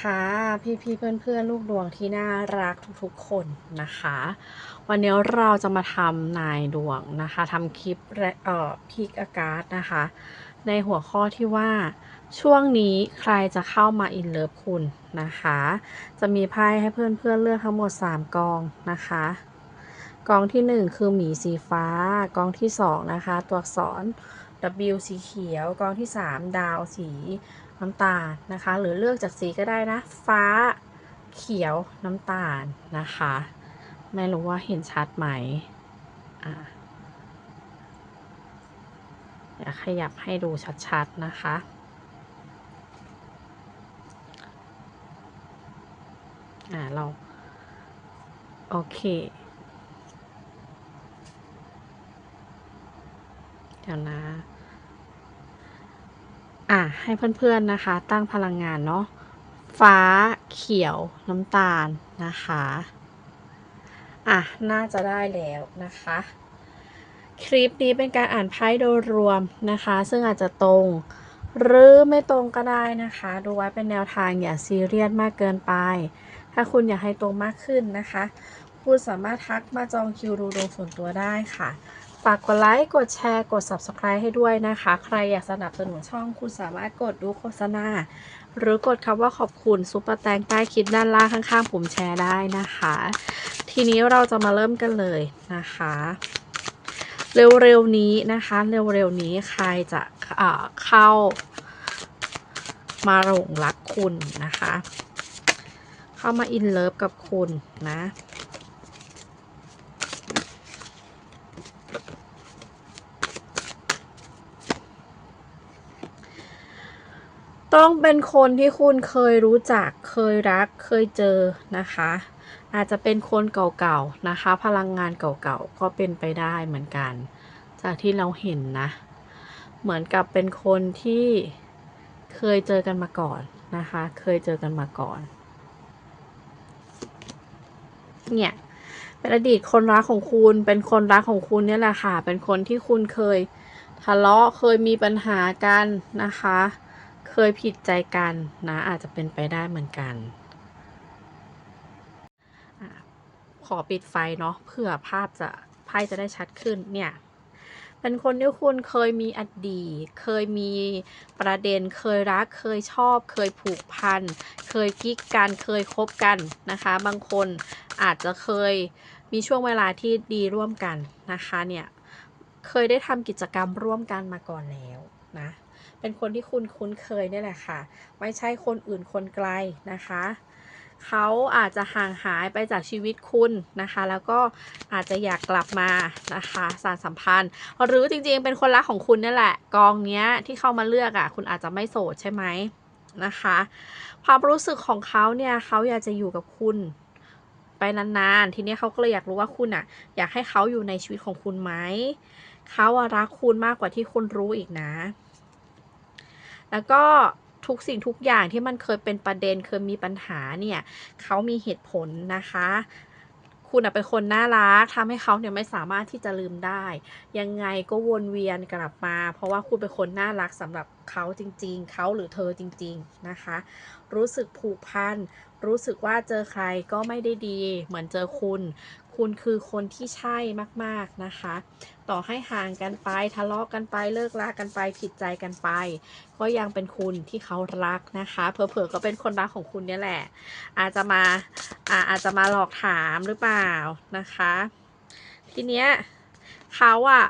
ค่ะพี่พี่เพื่อนเพื่อนๆลูกดวงที่น่ารักทุกๆคนนะคะ วันนี้เราจะมาทำนายดวงนะคะทำคลิปและเอ่อพิกอากาศนะคะ ในหัวข้อที่ว่า ช่วงนี้ใครจะเข้ามาอินเลิฟคุณนะคะ จะมีไพ่ให้เพื่อนเพื่อนๆเลือกทั้งหมด 3 กองนะคะ กองที่ 1 คือหมีสีฟ้า กองที่ 2 นะคะ ตัวอักษร W สีเขียว กองที่ 3 ดาวสี น้ำตาลนะคะ หรือเลือกจากสีก็ได้นะ ฟ้าเขียวน้ำตาลนะคะ ไม่รู้ว่าเห็นชัดไหมอะเดี๋ยขยับให้ดูชัดๆนะคะ อ่าเรา โอเค เดี๋ยวนะ อะให้เพื่อนๆนะคะ ตั้งพลังงานเนาะฟ้าเขียวน้ำตาลนะคะ อะ น่าจะได้แล้วนะคะ คลิปนี้เป็นการอ่านไพ่โดยรวมนะคะ ซึ่งอาจจะตรงหรือไม่ตรงก็ได้นะคะ ดูไว้เป็นแนวทางอย่าซีเรียสมากเกินไป ถ้าคุณอยากให้ตรงมากขึ้นนะคะ คุณสามารถทักมาจองคิวดูดวงส่วนตัวได้ค่ะ ฝากกดไลค์ กดแชร์ กด Subscribe ให้ด้วยนะคะ ใครอยากสนับสนุนช่องคุณสามารถกดดูโฆษณา หรือกดคำว่าขอบคุณซุปเปอร์แตงใต้คลิปด้านล่างข้างๆปุ่มแชร์ได้นะคะ ทีนี้เราจะมาเริ่มกันเลยนะคะ เร็วๆนี้นะคะ เร็วๆนี้ใครจะเอ่อเข้ามาหลงรักคุณนะคะ เข้ามาอินเลิฟกับคุณนะ ต้องเป็นคนที่คุณเคยรู้จัก เคยรัก เคยเจอนะคะ อาจจะเป็นคนเก่าๆนะคะ พลังงานเก่าๆก็เป็นไปได้เหมือนกัน จากที่เราเห็นนะ เหมือนกับเป็นคนที่เคยเจอกันมาก่อนนะคะ เคยเจอกันมาก่อน เนี่ยเป็นอดีตคนรักของคุณ เป็นคนรักของคุณเนี่ยแหละค่ะ เป็นคนที่คุณเคยทะเลาะเคยมีปัญหากันนะคะ เคยผิดใจกันนะ อาจจะเป็นไปได้เหมือนกันขอปิดไฟเนาะเพื่อภาพจะไพ่จะได้ชัดขึ้นเนี่ยเป็นคนที่คุณเคยมีอดีต เคยมีประเด็น เคยรัก เคยชอบ เคยผูกพัน เคยกิ๊กกัน เคยคบกันนะคะ บางคนอาจจะเคยมีช่วงเวลาที่ดีร่วมกันนะคะเนี่ย เคยได้ทำกิจกรรมร่วมกันมาก่อนแล้วนะ เป็นคนที่คุณคุ้นเคยเนี่ยแหละค่ะ ไม่ใช่คนอื่นคนไกลนะคะ เขาอาจจะห่างหายไปจากชีวิตคุณนะคะ แล้วก็อาจจะอยากกลับมานะคะสานสัมพันธ์ หรือจริงๆเป็นคนรักของคุณนี่แหละ กองเนี้ยที่เข้ามาเลือกอะ่ะ คุณอาจจะไม่โสดใช่ไหมนะคะ ความรู้สึกของเขาเนี่ยเขาอยากจะอยู่กับคุณไปนานๆ ทีนี้เขาก็เลยอยากรู้ว่าคุณอะอยากให้เขาอยู่ในชีวิตของคุณไหม เขารักคุณมากกว่าที่คุณรู้อีกนะ แล้วก็ทุกสิ่งทุกอย่างที่มันเคยเป็นประเด็นเคยมีปัญหาเนี่ยเขามีเหตุผลนะคะ คุณเป็นคนน่ารักทำให้เขาเนี่ยไม่สามารถที่จะลืมได้ ยังไงก็วนเวียนกลับมา เพราะว่าคุณเป็นคนน่ารักสำหรับเขาจริง ๆ เขาหรือเธอจริง ๆนะคะ รู้สึกผูกพันรู้สึกว่าเจอใครก็ไม่ได้ดี เหมือนเจอคุณ คุณคือคนที่ใช่มาก ๆนะคะ ต่อให้ห่างกันไปทะเลาะกันไปเลิกลากันไปผิดใจกันไป ก็ยังเป็นคุณที่เขารักนะคะเผลอๆก็เป็นคนรักของคุณเนี่ยแหละ อาจจะมาอาอาจจะมาหลอกถามหรือเปล่านะคะ ทีเนี้ยเขาอะ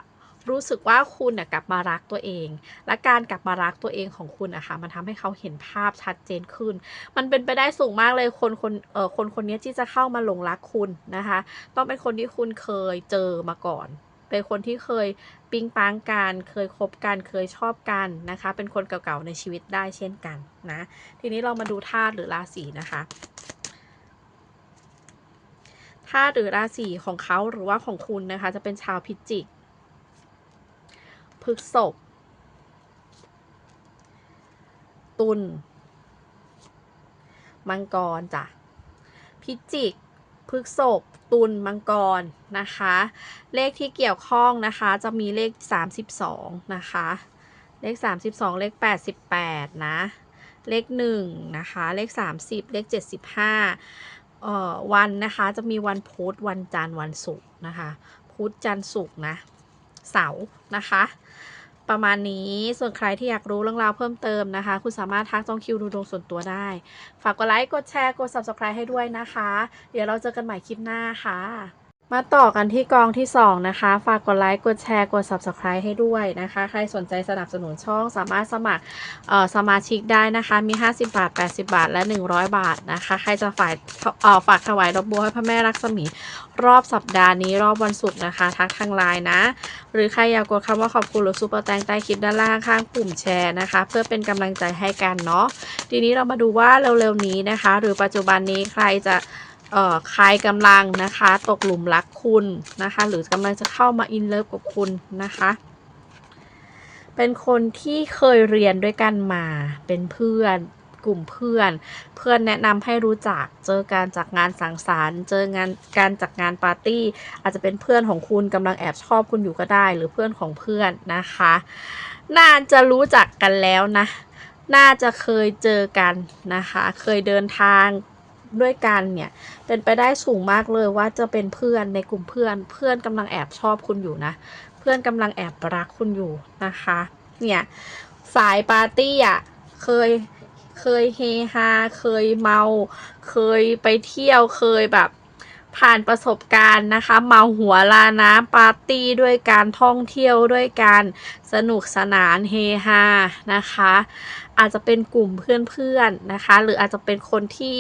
รู้สึกว่าคุณกลับมารักตัวเอง และการกลับมารักตัวเองของคุณอะค่ะมันทำให้เขาเห็นภาพชัดเจนขึ้น มันเป็นไปได้สูงมากเลยคนคนเอ่อคนคนนี้ที่จะเข้ามาหลงรักคุณนะคะ ต้องเป็นคนที่คุณเคยเจอมาก่อนเป็นคนที่เคยปิ๊งปังกัน เคยคบกัน เคยชอบกันนะคะ เป็นคนเก่าๆในชีวิตได้เช่นกันนะ ทีนี้เรามาดูธาตุหรือราศีนะคะธาตุหรือราศีของเขาหรือว่าของคุณนะคะ จะเป็นชาวพิจิก พฤษภตุลมังกรจ้ะพิจิกพฤษภตุลมังกรนะคะ เลขที่เกี่ยวข้องนะคะ จะมีเลข 32 นะคะ เลข 32 เลข 88 นะ เลขหนึ่งนะคะ เลข 30 เลข 75เอ่อวันนะคะ จะมีวันพุธวันจันทร์วันศุกร์นะคะ พุธจันทร์ศุกร์นะ เสาร์นะคะ ประมาณนี้ส่วนใครที่อยากรู้เรื่องราวเพิ่มเติมนะคะ คุณสามารถทักจองคิวดูดวงส่วนตัวได้ ฝากกดไลค์ กดแชร์ กด subscribe ให้ด้วยนะคะ เดี๋ยวเราเจอกันใหม่คลิปหน้าค่ะ มาต่อกันที่กองที่ 2 นะคะ ฝากกดไลค์ กดแชร์ กด Subscribe ให้ด้วยนะคะ ใครสนใจสนับสนุนช่องสามารถสมัครเอ่อสมาชิกได้นะคะ มี 50 บาท 80 บาท และ 100 บาทนะคะ ใครจะฝ่ายเอ่อฝากถวายดอกบัวให้พระแม่รักษมี รอบสัปดาห์นี้รอบวันศุกร์นะคะ ทักทางไลน์นะ หรือใครอยากกดคำว่าขอบคุณหรือซูเปอร์แตงใต้คลิปด้านล่างข้างปุ่มแชร์นะคะ เพื่อเป็นกำลังใจให้กันเนาะ ทีนี้เรามาดูว่าเร็วๆนี้นะคะ หรือปัจจุบันนี้ใครจะ เอ่อใครกำลังนะคะ ตกหลุมรักคุณนะคะ หรือกำลังจะเข้ามาอินเลิฟกับคุณนะคะ เป็นคนที่เคยเรียนด้วยกันมา เป็นเพื่อนกลุ่มเพื่อน เพื่อนแนะนำให้รู้จัก เจอการจากงานสังสรรค์ เจองานการจากงานปาร์ตี้ อาจจะเป็นเพื่อนของคุณกำลังแอบชอบคุณอยู่ก็ได้ หรือเพื่อนของเพื่อนนะคะ น่าจะรู้จักกันแล้วนะน่าจะเคยเจอกันนะคะ เคยเดินทาง ด้วยกันเนี่ย เป็นไปได้สูงมากเลยว่าจะเป็นเพื่อนในกลุ่มเพื่อน เพื่อนกำลังแอบชอบคุณอยู่นะ เพื่อนกำลังแอบรักคุณอยู่นะคะ เนี่ยสายปาร์ตี้อะเคยเคยเฮฮาเคยเมา เคยไปเที่ยวเคยแบบผ่านประสบการณ์นะคะ เมาหัวลาน้ำปาร์ตี้ด้วยการท่องเที่ยวด้วยการ สนุกสนานเฮฮานะคะ อาจจะเป็นกลุ่มเพื่อนๆนะคะ หรืออาจจะเป็นคนที่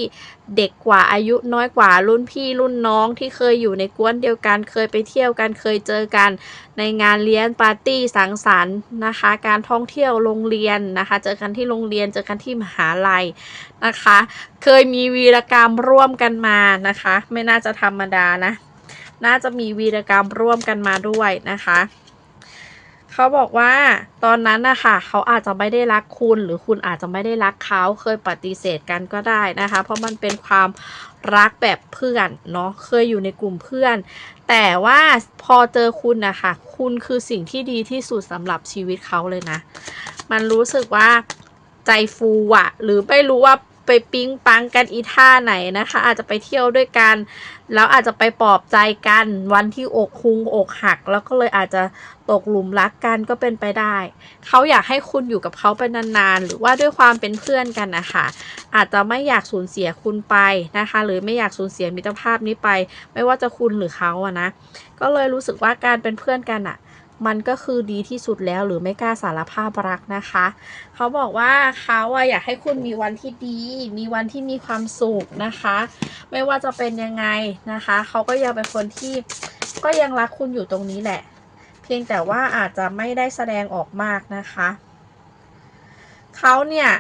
เด็กกว่าอายุน้อยกว่ารุ่นพี่รุ่นน้องที่เคยอยู่ในกวนเดียวกัน เคยไปเที่ยวกันเคยเจอกัน ในงานเลี้ยงปาร์ตี้สังสรรค์นะคะ การท่องเที่ยวโรงเรียนนะคะ เจอกันที่โรงเรียนเจอกันที่มหาลัยนะคะ เคยมีวีรกรรมร่วมกันมานะคะ ไม่น่าจะธรรมดานะน่าจะมีวีรกรรมร่วมกันมาด้วยนะคะ เขาบอกว่าตอนนั้นนะคะเขาอาจจะไม่ได้รักคุณ หรือคุณอาจจะไม่ได้รักเขาเคยปฏิเสธกันก็ได้นะคะ เพราะมันเป็นความรักแบบเพื่อนเนาะเคยอยู่ในกลุ่มเพื่อน แต่ว่าพอเจอคุณนะคะคุณคือสิ่งที่ดีที่สุดสำหรับชีวิตเขาเลยนะ มันรู้สึกว่าใจฟูอะหรือไม่รู้ว่า ไปปิ๊งปังกันอีท่าไหนนะคะ อาจจะไปเที่ยวด้วยกัน แล้วอาจจะไปปลอบใจกันวันที่อกคุงอกหัก แล้วก็เลยอาจจะตกหลุมรักกันก็เป็นไปได้ เขาอยากให้คุณอยู่กับเขาไปนานๆ หรือว่าด้วยความเป็นเพื่อนกันนะคะอาจจะไม่อยากสูญเสียคุณไปนะคะ หรือไม่อยากสูญเสียมิตรภาพนี้ไป ไม่ว่าจะคุณหรือเขาอะนะก็เลยรู้สึกว่าการเป็นเพื่อนกันอะ มันก็คือดีที่สุดแล้วหรือไม่กล้าสารภาพรักนะคะ เขาบอกว่าเขาอยากให้คุณมีวันที่ดี มีวันที่มีความสุขนะคะ ไม่ว่าจะเป็นยังไงนะคะ เขาก็ยังเป็นคนที่ก็ยังรักคุณอยู่ตรงนี้แหละ เพียงแต่ว่าอาจจะไม่ได้แสดงออกมากนะคะ เขาเนี่ย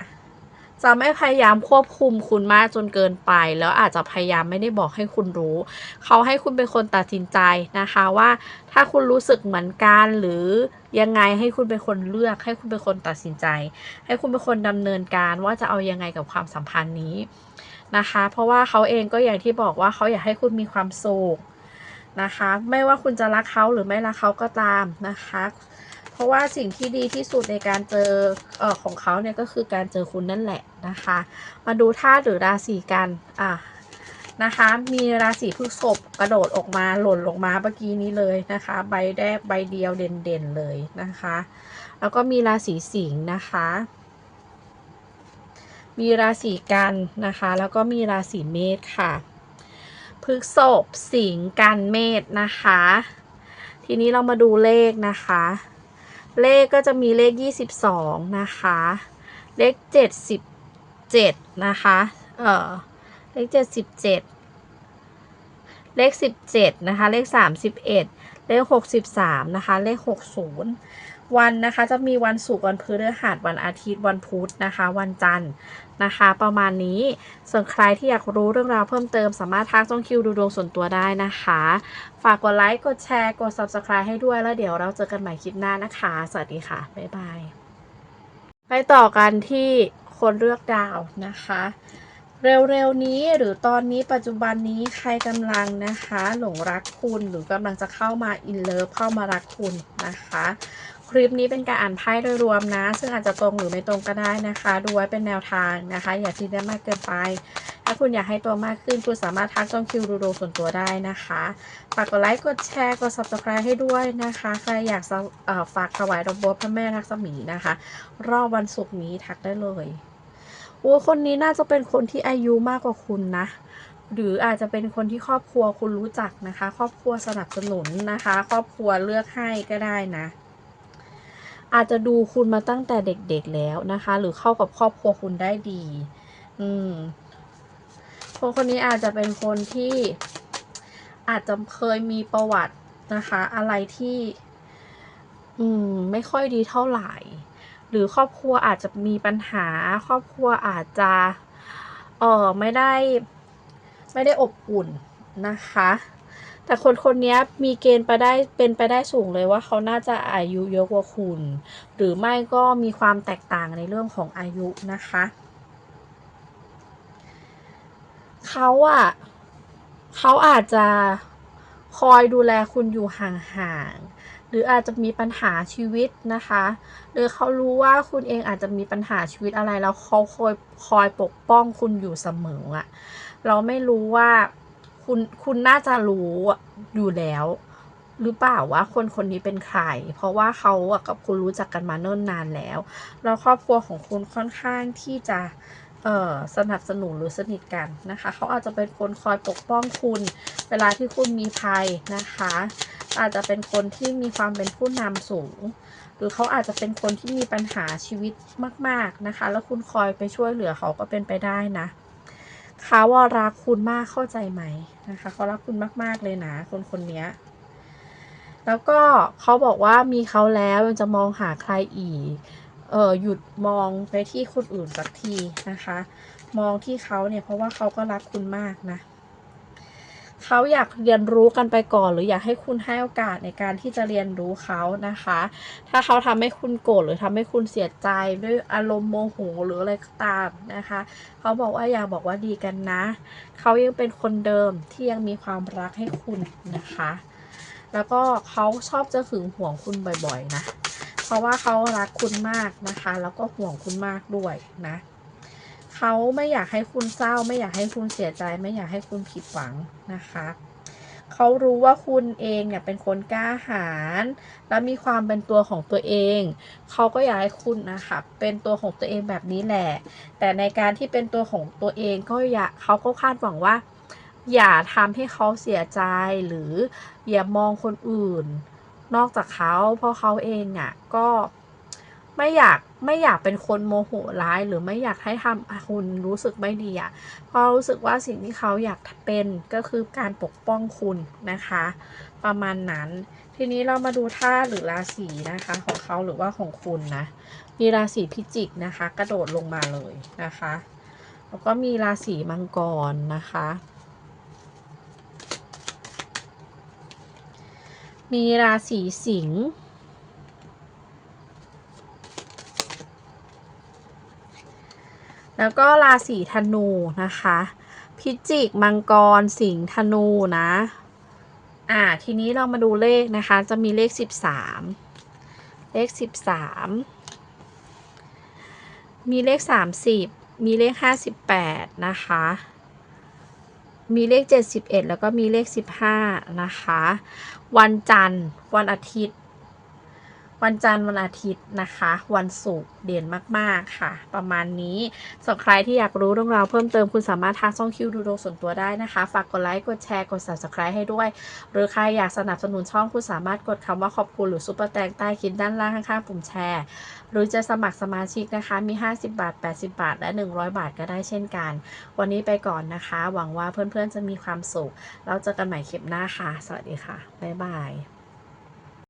จะไม่พยายามควบคุมคุณมากจนเกินไป แล้วอาจจะพยายามไม่ได้บอกให้คุณรู้ เขาให้คุณเป็นคนตัดสินใจนะคะว่า ถ้าคุณรู้สึกเหมือนกันหรือยังไงให้คุณเป็นคนเลือก ให้คุณเป็นคนตัดสินใจ ให้คุณเป็นคนดำเนินการว่าจะเอายังไงกับความสัมพันธ์นี้นะคะ เพราะว่าเขาเองก็อย่างที่บอกว่าเขาอยากให้คุณมีความสุขนะคะ ไม่ว่าคุณจะรักเขาหรือไม่รักเขาก็ตามนะคะ ราะว่าสิ่งที่ดีที่สุดในการเจอเออของเขาเนี่ยก็คือการเจอคุณนั่นแหละนะคะ มาดูธาตุหรือราศีกันอะนะคะ มีราศีพฤษภกระโดดออกมาหล่นลงมาเมื่อกี้นี้เลยนะคะ ใบแรกใบเดียวเด่นๆเลยนะคะ แล้วก็มีราศีสิงห์นะคะ มีราศีกันนะคะ แล้วก็มีราศีเมษค่ะพฤษภสิงห์กันเมษนะคะ ทีนี้เรามาดูเลขนะคะ เลขก็จะมีเลข 22 นะคะ เลข 77 นะคะ เอ่อ เลข 77 เลข 17 นะคะ เลข 31 เลข 63 นะคะ เลข 60 วันนะคะจะมีวันศุกร์วันพฤหัสวันอาทิตย์วันพุธนะคะ วันจันทร์นะคะ ประมาณนี้ส่วนใครที่อยากรู้เรื่องราวเพิ่มเติมสามารถทักจ้องคิวดูดวงส่วนตัวได้นะคะ ฝากกดไลค์กดแชร์กด subscribe ให้ด้วยแล้วเดี๋ยวเราเจอกันใหม่คลิปหน้านะคะ สวัสดีค่ะ บ๊ายบาย ไปต่อกันที่คนเลือกดาวนะคะเร็วๆนี้หรือตอนนี้ปัจจุบันนี้ใครกำลังนะคะ หลงรักคุณหรือกำลังจะเข้ามาอินเลิฟเข้ามารักคุณนะคะ คลิปนี้เป็นการอ่านไพ่โดยรวมนะ ซึ่งอาจจะตรงหรือไม่ตรงก็ได้นะคะ ดูไว้เป็นแนวทางนะคะ อย่าซีเรียสมากเกินไป ถ้าคุณอยากให้ตัวมากขึ้น คุณสามารถทักช่องคิวดูโดส่วนตัวได้นะคะฝากกดไลค์กดแชร์กด subscribe ให้ด้วยนะคะ ใครอยากฝากถวายดอกบัวพระแม่ทักษมีนะคะ รอบวันศุกร์นี้ทักได้เลยโอ้คนนี้น่าจะเป็นคนที่อายุมากกว่าคุณนะหรืออาจจะเป็นคนที่ครอบครัวคุณรู้จักนะคะ ครอบครัวสนับสนุนนะคะ ครอบครัวเลือกให้ก็ได้นะ อาจจะดูคุณมาตั้งแต่เด็กๆแล้วนะคะ หรือเข้ากับครอบครัวคุณได้ดี อืมคนคนนี้อาจจะเป็นคนที่อาจจะเคยมีประวัตินะคะ อะไรที่ อืม ไม่ค่อยดีเท่าไหร่ หรือครอบครัวอาจจะมีปัญหา ครอบครัวอาจจะเออไม่ได้ ไม่ได้อบอุ่นนะคะ แต่คนคนนี้มีเกณฑ์ไปได้เป็นไปได้สูงเลยว่าเขาน่าจะอายุเยอะกว่าคุณ หรือไม่ก็มีความแตกต่างในเรื่องของอายุนะคะเขาอะเขาอาจจะคอยดูแลคุณอยู่ห่างๆ หรืออาจจะมีปัญหาชีวิตนะคะ หรือเขารู้ว่าคุณเองอาจจะมีปัญหาชีวิตอะไรแล้วเขาคอยคอยปกป้องคุณอยู่เสมออะเราไม่รู้ว่า คุณคุณน่าจะรู้อยู่แล้ว หรือเปล่าว่าคนคนนี้เป็นใคร เพราะว่าเขาอะกับคุณรู้จักกันมาเนิ่นนานแล้ว แล้วครอบครัวของคุณค่อนข้างที่จะเอ่อสนับสนุนหรือสนิทกันนะคะ เขาอาจจะเป็นคนคอยปกป้องคุณ เวลาที่คุณมีภัยนะคะ อาจจะเป็นคนที่มีความเป็นผู้นำสูง หรือเขาอาจจะเป็นคนที่มีปัญหาชีวิตมาก ๆนะคะ แล้วคุณคอยไปช่วยเหลือเขาก็เป็นไปได้นะ เขาว่ารักคุณมากเข้าใจไหมนะคะเขารักคุณมาก ๆ เลยนะคนคนนี้แล้วก็เขาบอกว่ามีเขาแล้วยังจะมองหาใครอีก เออหยุดมองไปที่คนอื่นสักทีนะคะ มองที่เขาเนี่ยเพราะว่าเขาก็รักคุณมากนะ เขาอยากเรียนรู้กันไปก่อน หรืออยากให้คุณให้โอกาสในการที่จะเรียนรู้เขานะคะ ถ้าเขาทำให้คุณโกรธหรือทำให้คุณเสียใจด้วยอารมณ์โมโหหรืออะไรก็ตามนะคะ เขาบอกว่าอยากบอกว่าดีกันนะ เขายังเป็นคนเดิมที่ยังมีความรักให้คุณนะคะ แล้วก็เขาชอบจะหึงหวงคุณบ่อยๆนะ เพราะว่าเขารักคุณมากนะคะ แล้วก็ห่วงคุณมากด้วยนะ เขาไม่อยากให้คุณเศร้า ไม่อยากให้คุณเสียใจ ไม่อยากให้คุณผิดหวังนะคะเขารู้ว่าคุณเองเนี่ยเป็นคนกล้าหาญและมีความเป็นตัวของตัวเอง เขาก็อยากให้คุณนะคะเป็นตัวของตัวเองแบบนี้แหละ แต่ในการที่เป็นตัวของตัวเองก็อยากเขาก็คาดหวังว่า อย่าทำให้เขาเสียใจหรืออย่ามองคนอื่น นอกจากเขาเพราะเขาเองอะก็ ไม่อยากไม่อยากเป็นคนโมโหร้ายหรือไม่อยากให้ทำคุณรู้สึกไม่ดีอะเพราะรู้สึกว่าสิ่งที่เขาอยากเป็นก็คือการปกป้องคุณนะคะ ประมาณนั้น ทีนี้เรามาดูท่าหรือราศีนะคะของเขาหรือว่าของคุณนะ มีราศีพิจิกนะคะ กระโดดลงมาเลยนะคะ แล้วก็มีราศีมังกรนะคะมีราศีสิงห์ แล้วก็ราศีธนูนะคะ พิจิก มังกร สิงห์ธนูนะ อ่า ทีนี้เรามาดูเลขนะคะ จะมีเลขสิบสามเลขสิบสามมีเลขสามสิบมีเลขห้าสิบแปดนะคะ มีเลข 71 แล้วก็มีเลข 15 นะคะ วันจันทร์ วันอาทิตย์ วันจันทร์วันอาทิตย์นะคะ วันศุกร์เด่นมากๆค่ะ ประมาณนี้สำหรับใครที่อยากรู้เรื่องราวเพิ่มเติมคุณสามารถทักช่องคิวดูโดส่วนตัวได้นะคะ ฝากกดไลค์กดแชร์กด subscribe ให้ด้วย หรือใครอยากสนับสนุนช่องคุณสามารถกดคำว่าขอบคุณหรือซุปเปอร์แตงใต้คลิปด้านล่างข้างๆปุ่มแชร์หรือจะสมัครสมาชิกนะคะ มี 50 บาท 80 บาท และ 100 บาทก็ได้เช่นกัน วันนี้ไปก่อนนะคะ หวังว่าเพื่อนๆจะมีความสุขแล้วเจอกันใหม่คลิปหน้าค่ะ สวัสดีค่ะ บ๊ายบาย